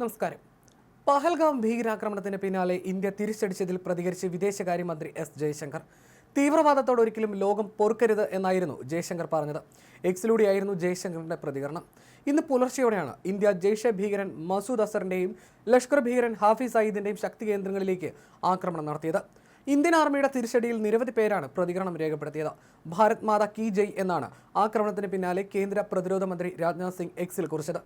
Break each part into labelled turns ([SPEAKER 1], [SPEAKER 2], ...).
[SPEAKER 1] നമസ്കാരം. പഹൽഗാം ഭീകരാക്രമണത്തിന് പിന്നാലെ ഇന്ത്യ തിരിച്ചടിച്ചതിൽ പ്രതികരിച്ച് വിദേശകാര്യമന്ത്രി എസ് ജയശങ്കർ. തീവ്രവാദത്തോട് ഒരിക്കലും ലോകം പൊറുക്കരുത് എന്നായിരുന്നു ജയശങ്കർ പറഞ്ഞത്. എക്സിലൂടെയായിരുന്നു ജയശങ്കറിന്റെ പ്രതികരണം. ഇന്ന് പുലർച്ചെയോടെയാണ് ഇന്ത്യ ജെയ്ഷെ ഭീകരൻ മസൂദ് അസറിന്റെയും ലഷ്കർ ഭീകരൻ ഹാഫിസ് സയ്യിദിന്റെയും ശക്തി കേന്ദ്രങ്ങളിലേക്ക് ആക്രമണം നടത്തിയത്. ഇന്ത്യൻ ആർമിയുടെ തിരിച്ചടിയിൽ നിരവധി പേരാണ് പ്രതികരണം രേഖപ്പെടുത്തിയത്. ഭാരത് മാതാ കി ജയ് എന്നാണ് ആക്രമണത്തിന് പിന്നാലെ കേന്ദ്ര പ്രതിരോധ മന്ത്രി രാജ്നാഥ് സിംഗ് എക്സിൽ കുറിച്ചത്.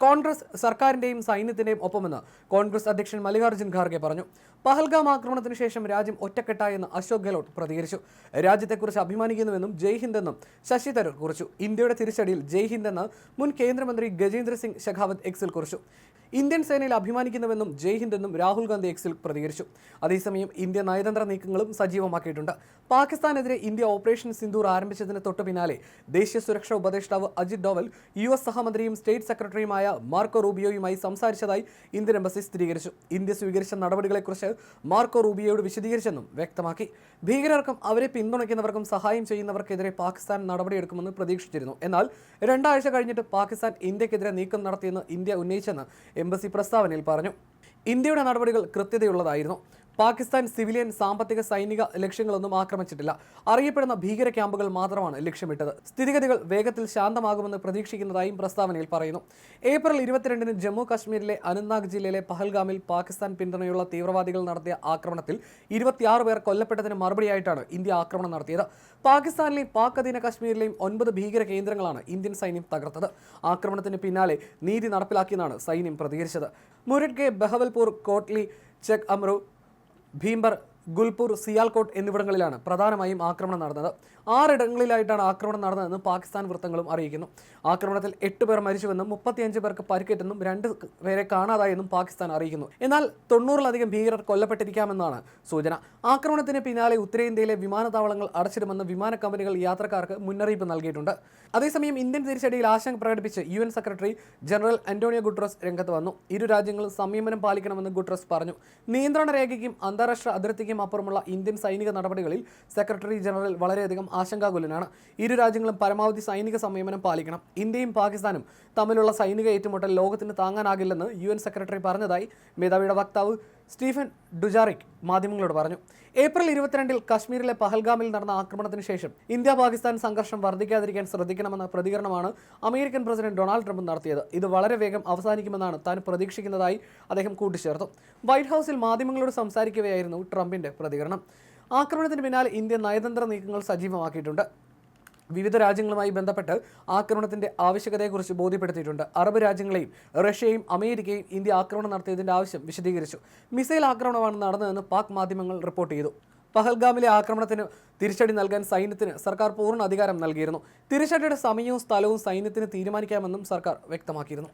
[SPEAKER 1] കോൺഗ്രസ് സർക്കാരിന്റെയും സൈന്യത്തിന്റെയും ഒപ്പമെന്ന് കോൺഗ്രസ് അധ്യക്ഷൻ മല്ലികാർജുൻ ഖാർഗെ പറഞ്ഞു. പഹൽഗാം ആക്രമണത്തിന് ശേഷം രാജ്യം ഒറ്റക്കെട്ടായെന്ന് അശോക് ഗെഹ്ലോട്ട് പ്രതികരിച്ചു. രാജ്യത്തെക്കുറിച്ച് അഭിമാനിക്കുന്നുവെന്നും ജയ് ഹിന്ദ് എന്നും ശശി തരൂർ കുറിച്ചു. ഇന്ത്യയുടെ തിരിച്ചടിയിൽ ജയ് ഹിന്ദ് എന്ന് മുൻ കേന്ദ്രമന്ത്രി ഗജേന്ദ്ര സിംഗ് ഷെഖാവത്ത് എക്സിൽ കുറിച്ചു. ഇന്ത്യൻ സേനയിൽ അഭിമാനിക്കുന്നുവെന്നും ജയ് ഹിന്ദ് എന്നും രാഹുൽ ഗാന്ധി എക്സിൽ പ്രതികരിച്ചു. അതേസമയം ഇന്ത്യ നയതന്ത്ര നീക്കങ്ങളും സജീവമാക്കിയിട്ടുണ്ട്. പാകിസ്ഥാനെതിരെ ഇന്ത്യ ഓപ്പറേഷൻ സിന്ദൂർ ആരംഭിച്ചതിന് തൊട്ടു പിന്നാലെ ദേശീയ സുരക്ഷാ ഉപദേഷ്ടാവ് അജിത് ഡോവൽ യു എസ് സഹമന്ത്രിയും സ്റ്റേറ്റ് സെക്രട്ടറിയുമായ മാർക്കോ റൂബിയോയുമായി സംസാരിച്ചതായി ഇന്ത്യൻ എംബസി സ്ഥിരീകരിച്ചു. ഇന്ത്യ സ്വീകരിച്ച നടപടികളെക്കുറിച്ച് മാർക്കോ റൂബിയോയോട് വിശദീകരിച്ചെന്നും വ്യക്തമാക്കി. ഭീകരർക്കും അവരെ പിന്തുണയ്ക്കുന്നവർക്കും സഹായം ചെയ്യുന്നവർക്കെതിരെ പാകിസ്ഥാൻ നടപടിയെടുക്കുമെന്ന് പ്രതീക്ഷിച്ചിരുന്നു. എന്നാൽ രണ്ടാഴ്ച കഴിഞ്ഞിട്ട് പാകിസ്ഥാൻ ഇന്ത്യക്കെതിരെ നീക്കം നടത്തിയെന്ന് ഇന്ത്യ ഉന്നയിച്ചെന്ന് എംബസി പ്രസ്താവനയിൽ പറഞ്ഞു. ഇന്ത്യയുടെ നടപടികൾ കൃത്യതയുള്ളതായിരുന്നു. പാകിസ്ഥാൻ സിവിലിയൻ സാമ്പത്തിക സൈനിക ലക്ഷ്യങ്ങളൊന്നും ആക്രമിച്ചിട്ടില്ല. അറിയപ്പെടുന്ന ഭീകര ക്യാമ്പുകൾ മാത്രമാണ് ലക്ഷ്യമിട്ടത്. സ്ഥിതിഗതികൾ വേഗത്തിൽ ശാന്തമാകുമെന്ന് പ്രതീക്ഷിക്കുന്നതായും പ്രസ്താവനയിൽ പറയുന്നു. ഏപ്രിൽ ഇരുപത്തിരണ്ടിന് ജമ്മു കാശ്മീരിലെ അനന്ത്നാഗ് ജില്ലയിലെ പഹൽഗാമിൽ പാകിസ്ഥാൻ പിന്തുണയുള്ള തീവ്രവാദികൾ നടത്തിയ ആക്രമണത്തിൽ ഇരുപത്തിയാറ് പേർ കൊല്ലപ്പെട്ടതിന് മറുപടിയായിട്ടാണ് ഇന്ത്യ ആക്രമണം നടത്തിയത്. പാകിസ്ഥാനിലെയും പാക് അധീന കാശ്മീരിലെയും ഒൻപത് ഭീകര കേന്ദ്രങ്ങളാണ് ഇന്ത്യൻ സൈന്യം തകർത്തത്. ആക്രമണത്തിന് പിന്നാലെ നീതി നടപ്പിലാക്കിയെന്നാണ് സൈന്യം പ്രതികരിച്ചത്. മുരഡ്ഗെ ബഹവൽപൂർ കോട്ട്ലി ചെക് അമ്രു ഭീംബർ ഗുൽപൂർ സിയാൽകോട്ട് എന്നിവിടങ്ങളിലാണ് പ്രധാനമായും ആക്രമണം നടന്നത്. ആറിടങ്ങളിലായിട്ടാണ് ആക്രമണം നടന്നതെന്ന് പാകിസ്ഥാൻ വൃത്തങ്ങളും അറിയിക്കുന്നു. ആക്രമണത്തിൽ എട്ട് പേർ മരിച്ചുവെന്നും മുപ്പത്തിയഞ്ച് പേർക്ക് പരിക്കേറ്റെന്നും രണ്ട് പേരെ കാണാതായെന്നും പാകിസ്ഥാൻ അറിയിക്കുന്നു. എന്നാൽ തൊണ്ണൂറിലധികം ഭീകരർ കൊല്ലപ്പെട്ടിരിക്കാമെന്നാണ് സൂചന. ആക്രമണത്തിന് പിന്നാലെ ഉത്തരേന്ത്യയിലെ വിമാനത്താവളങ്ങൾ അടച്ചിടുമെന്ന് വിമാന കമ്പനികൾ യാത്രക്കാർക്ക് മുന്നറിയിപ്പ് നൽകിയിട്ടുണ്ട്. അതേസമയം ഇന്ത്യൻ തിരിച്ചടിയിൽ ആശങ്ക പ്രകടിപ്പിച്ച് U N secretary general Antonio Guterres രംഗത്ത് വന്നു. ഇരു രാജ്യങ്ങളും സംയമനം പാലിക്കണമെന്ന് ഗുട്രസ് പറഞ്ഞു. നിയന്ത്രണ രേഖയ്ക്കും അന്താരാഷ്ട്ര അതിർത്തിക്കും അപ്പുറമുള്ള ഇന്ത്യൻ സൈനിക നടപടികളിൽ സെക്രട്ടറി ജനറൽ വളരെയധികം ആശങ്കാകുലനാണ്. ഇരു രാജ്യങ്ങളും പരമാവധി സൈനിക സംയമനം പാലിക്കണം. ഇന്ത്യയും പാകിസ്ഥാനും തമ്മിലുള്ള സൈനിക ഏറ്റുമുട്ടൽ ലോകത്തിന് താങ്ങാനാകില്ലെന്ന് യു സെക്രട്ടറി പറഞ്ഞതായി മേധാവിയുടെ വക്താവ് സ്റ്റീഫൻ ഡുജാറിക് മാധ്യമങ്ങളോട് പറഞ്ഞു ഏപ്രിൽ ഇരുപത്തിരണ്ടിൽ കശ്മീരിലെ പഹൽഗാമിൽ നടന്ന ആക്രമണത്തിന് ശേഷം ഇന്ത്യ പാകിസ്ഥാൻ സംഘർഷം വർദ്ധിക്കാതിരിക്കാൻ ശ്രദ്ധിക്കണമെന്ന പ്രതികരണമാണ് അമേരിക്കൻ പ്രസിഡന്റ് ഡൊണാൾഡ് ട്രംപ് നടത്തിയത്. ഇത് വളരെ വേഗം അവസാനിക്കുമെന്നാണ് താൻ പ്രതീക്ഷിക്കുന്നതായി അദ്ദേഹം കൂട്ടിച്ചേർത്തു. വൈറ്റ് ഹൗസിൽ മാധ്യമങ്ങളോട് സംസാരിക്കവെയായിരുന്നു ട്രംപിന്റെ പ്രതികരണം. ആക്രമണത്തിന് പിന്നാലെ ഇന്ത്യ നയതന്ത്ര നീക്കങ്ങൾ സജീവമാക്കിയിട്ടുണ്ട്. വിവിധ രാജ്യങ്ങളുമായി ബന്ധപ്പെട്ട് ആക്രമണത്തിന്റെ ആവശ്യകതയെക്കുറിച്ച് ബോധ്യപ്പെടുത്തിയിട്ടുണ്ട്. അറബ് രാജ്യങ്ങളെയും റഷ്യയും അമേരിക്കയും ഇന്ത്യ ആക്രമണം നടത്തിയതിന്റെ ആവശ്യം വിശദീകരിച്ചു. മിസൈൽ ആക്രമണമാണ് നടന്നതെന്ന് പാക് മാധ്യമങ്ങൾ റിപ്പോർട്ട് ചെയ്തു. പഹൽഗാമിലെ ആക്രമണത്തിന് തിരിച്ചടി നൽകാൻ സൈന്യത്തിന് സർക്കാർ പൂർണ അധികാരം നൽകിയിരുന്നു. തിരിച്ചടിയുടെ സമയവും സ്ഥലവും സൈന്യത്തിന് തീരുമാനിക്കാമെന്നും സർക്കാർ വ്യക്തമാക്കിയിരുന്നു.